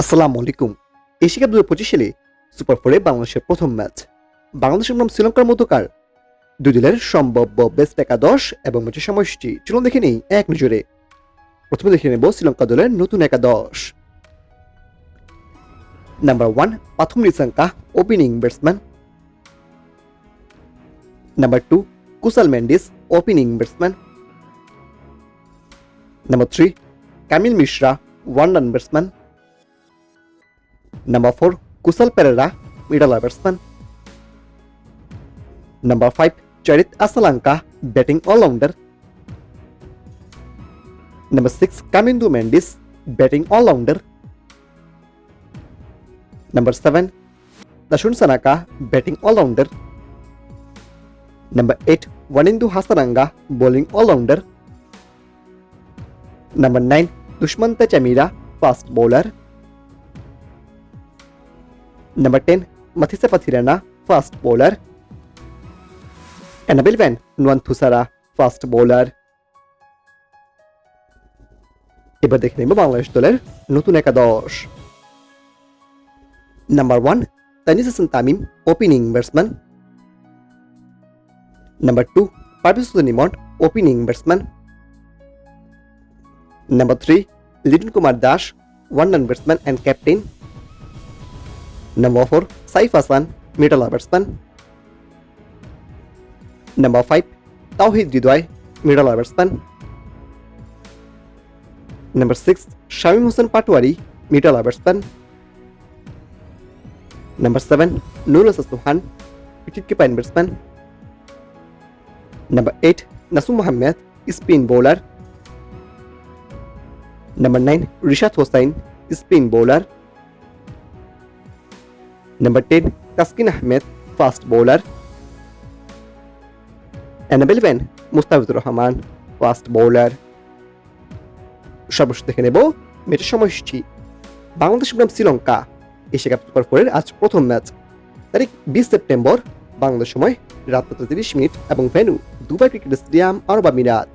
আসসালামু আলাইকুম। Asia cup দু পঁচিশ সালে সুপার ফোরে বাংলাদেশের প্রথম ম্যাচ। বাংলাদেশের নাম শ্রীলঙ্কার মধ্যকার দুই দলের সম্ভাব্য বেস্ট একাদশ এবং ম্যাচের সময়সূচি। চলুন দেখে নেই এক নজরে প্রথমে দেখে নেব শ্রীলঙ্কা দলের নতুন একাদশ। Number one Pathum Nissanka opening batsman number two Kusal Mendis opening batsman number three Kamil Mishara one run batsman number four Kusal Perera middle batsman number five Charith Asalanka batting allrounder number six Kamindu Mendis batting allrounder number seven Dasun Shanaka batting allrounder number eight Wanindu Hasaranga bowling allrounder number nine Dushmantha Chameera fast bowler Number 10, Mathisa Pathirana, fast bowler. Annabel Van Nuanthusara, fast bowler. এবার দেখে নেব বাংলাদেশ দলের নতুন একাদশ number one Tanzid Hasan Tamim opening batsman number two Parvez Emon opening batsman number three Liton Kumar Das one run batsman and captain Number 4, Saif Hassan, middle batsman. Number 5, Tauhid Ridwai, middle batsman. Number 6, Shamim Hussain Patwari, middle batsman. Number 7, Nurul Sasnuhan, wicketkeeper and batsman. Number 8, Nasum Mohammed, spin bowler. Number 9, Rishad Hossain, spin bowler. Number 10, Taskin Ahmed, fast bowler. Annabel Van, Mustafizur Rahman fast bowler সর্বশেষ দেখে নেব ম্যাচের সময়সূচি বাংলাদেশ বনাম Sri Lanka Asia cup super ফোরের আজ প্রথম match. তারিখ বিশ সেপ্টেম্বর বাংলাদেশ সময় রাত তিরিশ মিনিট এবং ভেন্যু দুবাই ক্রিকেট স্টেডিয়াম আরব আমিরাত